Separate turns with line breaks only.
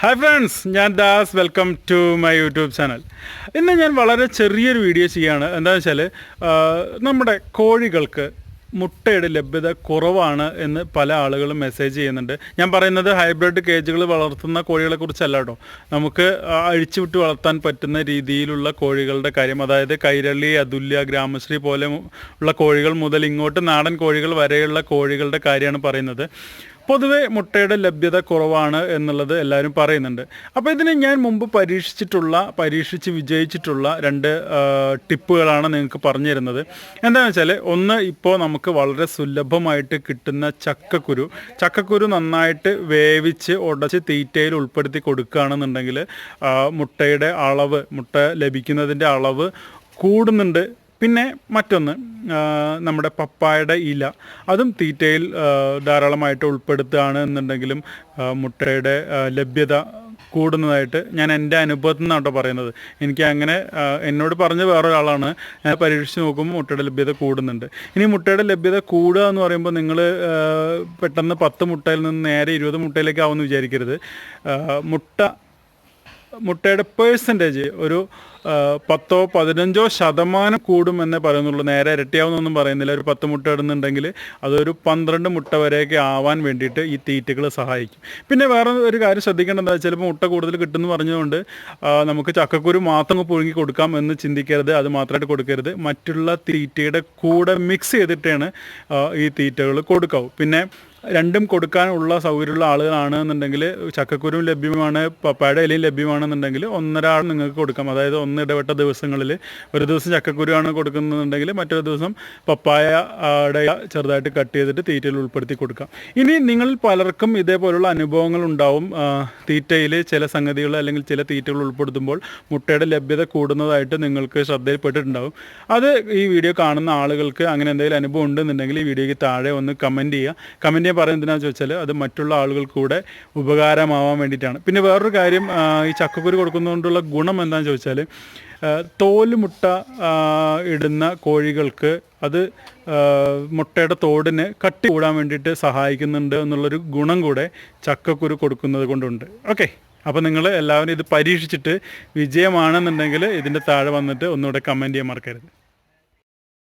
Hi friends ഞാൻ Das. Welcome to my YouTube channel ഇന്ന് ഞാൻ വളരെ ചെറിയൊരു വീഡിയോ ചെയ്യുകയാണ്. എന്താണെന്ന് വെച്ചാൽ നമ്മുടെ കോഴികൾക്ക് മുട്ടയുടെ ലഭ്യത കുറവാണ് എന്ന് പല ആളുകളും മെസ്സേജ് ചെയ്യുന്നുണ്ട്. ഞാൻ പറയുന്നത് ഹൈബ്രിഡ് കേജുകൾ വളർത്തുന്ന കോഴികളെ കുറിച്ചല്ല കേട്ടോ. നമുക്ക് അഴിച്ചുവിട്ട് വളർത്താൻ പറ്റുന്ന രീതിയിലുള്ള കോഴികളുടെ കാര്യം. അതായത് കൈരളി അതുല്യ ഗ്രാമശ്രീ പോലെ ഉള്ള കോഴികൾ മുതൽ ഇങ്ങോട്ട് നാടൻ കോഴികൾ വരെയുള്ള കോഴികളുടെ കാര്യമാണ് പറയുന്നത്. പൊതുവെ മുട്ടയുടെ ലഭ്യത കുറവാണ് എന്നുള്ളത് എല്ലാവരും പറയുന്നുണ്ട്. അപ്പോൾ ഇതിന് ഞാൻ മുമ്പ് പരീക്ഷിച്ചിട്ടുള്ള പരീക്ഷിച്ച് വിജയിച്ചിട്ടുള്ള രണ്ട് ടിപ്പുകളാണ് നിങ്ങൾക്ക് പറഞ്ഞു തരുന്നത്. എന്താണെന്ന് വെച്ചാൽ ഒന്ന് ഇപ്പോൾ നമുക്ക് വളരെ സുലഭമായിട്ട് കിട്ടുന്ന ചക്കക്കുരു. ചക്കക്കുരു നന്നായിട്ട് വേവിച്ച് ഉടച്ച് തീറ്റയിൽ ഉൾപ്പെടുത്തി കൊടുക്കുകയാണെന്നുണ്ടെങ്കിൽ മുട്ടയുടെ അളവ് മുട്ട ലഭിക്കുന്നതിന്റെ അളവ് കൂടുന്നുണ്ട് പിന്നെ മറ്റൊന്ന് നമ്മുടെ പപ്പായയുടെ ഇല. അതും തീറ്റയിൽ ധാരാളമായിട്ട് ഉൾപ്പെടുത്തുകയാണ് എന്നുണ്ടെങ്കിലും മുട്ടയുടെ ലഭ്യത കൂടുന്നതായിട്ട് ഞാൻ എന്റെ അനുഭവത്തിൽ നിന്നാണ് കേട്ടോ പറയുന്നത്. എനിക്ക് അങ്ങനെ എന്നോട് പറഞ്ഞ വേറൊരാളാണ്. ഞാൻ പരീക്ഷിച്ച് നോക്കുമ്പോൾ മുട്ടയുടെ ലഭ്യത കൂടുന്നുണ്ട്. ഇനി മുട്ടയുടെ ലഭ്യത കൂടുക എന്ന് പറയുമ്പോൾ നിങ്ങൾ പെട്ടെന്ന് പത്ത് മുട്ടയിൽ നിന്ന് നേരെ ഇരുപത് മുട്ടയിലേക്ക് ആവുമെന്ന് വിചാരിക്കരുത്. മുട്ട മുട്ടയുടെ പേഴ്സന്റേജ് ഒരു പത്തോ പതിനഞ്ചോ ശതമാനം കൂടുമെന്നേ പറയുന്നുള്ളൂ. നേരെ ഇരട്ടിയാവുന്നൊന്നും പറയുന്നില്ല. ഒരു പത്ത് മുട്ട ഇടുന്നുണ്ടെങ്കിൽ അതൊരു പന്ത്രണ്ട് മുട്ട വരെയൊക്കെ ആവാൻ വേണ്ടിയിട്ട് ഈ തീറ്റകൾ സഹായിക്കും. പിന്നെ വേറെ ഒരു കാര്യം ശ്രദ്ധിക്കേണ്ടത് എന്താ വെച്ചാൽ ഇപ്പോൾ മുട്ട കൂടുതൽ കിട്ടുമെന്ന് പറഞ്ഞുകൊണ്ട് നമുക്ക് ചക്കക്കുരു മാത്രം പുഴുങ്ങി കൊടുക്കാം എന്ന് ചിന്തിക്കരുത്. അത് മാത്രമായിട്ട് കൊടുക്കരുത്. മറ്റുള്ള തീറ്റയുടെ കൂടെ മിക്സ് ചെയ്തിട്ടാണ് ഈ തീറ്റകൾ കൊടുക്കാവൂ. പിന്നെ രണ്ടും കൊടുക്കാനുള്ള സൗകര്യമുള്ള ആളുകളാണ് എന്നുണ്ടെങ്കിൽ ചക്കക്കുരും ലഭ്യമാണ് പപ്പായുടെ ഇലയും ലഭ്യമാണെന്നുണ്ടെങ്കിൽ ഒന്നര ആൾ നിങ്ങൾക്ക് കൊടുക്കാം. അതായത് ഒന്ന് ഇടപെട്ട ദിവസങ്ങളിൽ ഒരു ദിവസം ചക്കക്കുരുവാണ് കൊടുക്കുന്നുണ്ടെങ്കിൽ മറ്റൊരു ദിവസം പപ്പായ ആടെ ചെറുതായിട്ട് കട്ട് ചെയ്തിട്ട് തീറ്റയിൽ ഉൾപ്പെടുത്തി കൊടുക്കാം. ഇനി നിങ്ങൾ പലർക്കും ഇതേപോലുള്ള അനുഭവങ്ങൾ ഉണ്ടാവും. തീറ്റയിൽ ചില സംഗതികൾ അല്ലെങ്കിൽ ചില തീറ്റകൾ ഉൾപ്പെടുത്തുമ്പോൾ മുട്ടയുടെ ലഭ്യത കൂടുന്നതായിട്ട് നിങ്ങൾക്ക് ശ്രദ്ധയിൽപ്പെട്ടിട്ടുണ്ടാവും. അത് ഈ വീഡിയോ കാണുന്ന ആളുകൾക്ക് അങ്ങനെ എന്തെങ്കിലും അനുഭവം ഉണ്ടെന്നുണ്ടെങ്കിൽ ഈ വീഡിയോയ്ക്ക് താഴെ ഒന്ന് കമന്റ് ചെയ്യുക. കമന്റ് ചെയ്യാൻ പറയുന്നത് എന്തിനാണെന്ന് ചോദിച്ചാൽ അത് മറ്റുള്ള ആളുകൾക്ക് കൂടെ ഉപകാരമാവാൻ വേണ്ടിയിട്ടാണ്. പിന്നെ വേറൊരു കാര്യം ഈ ചക്കക്കുരു കൊടുക്കുന്നതുകൊണ്ടുള്ള ഗുണം എന്താണെന്ന് ചോദിച്ചാൽ ആ, തോൽ മുട്ട ഇടുന്ന കോഴികൾക്ക് അത് മുട്ടയുടെ തോടിന് കട്ടി കൂടാൻ വേണ്ടിയിട്ട് സഹായിക്കുന്നുണ്ട് എന്നുള്ളൊരു ഗുണം കൂടെ ചക്കക്കുരു കൊടുക്കുന്നത് കൊണ്ടുണ്ട്. ഓക്കെ അപ്പോൾ നിങ്ങൾ എല്ലാവരും ഇത് പരീക്ഷിച്ചിട്ട് വിജയമാണെന്നുണ്ടെങ്കിൽ ഇതിന്റെ താഴെ വന്നിട്ട് ഒന്നുകൂടെ കമന്റ് ചെയ്യാൻ മറക്കരുത്.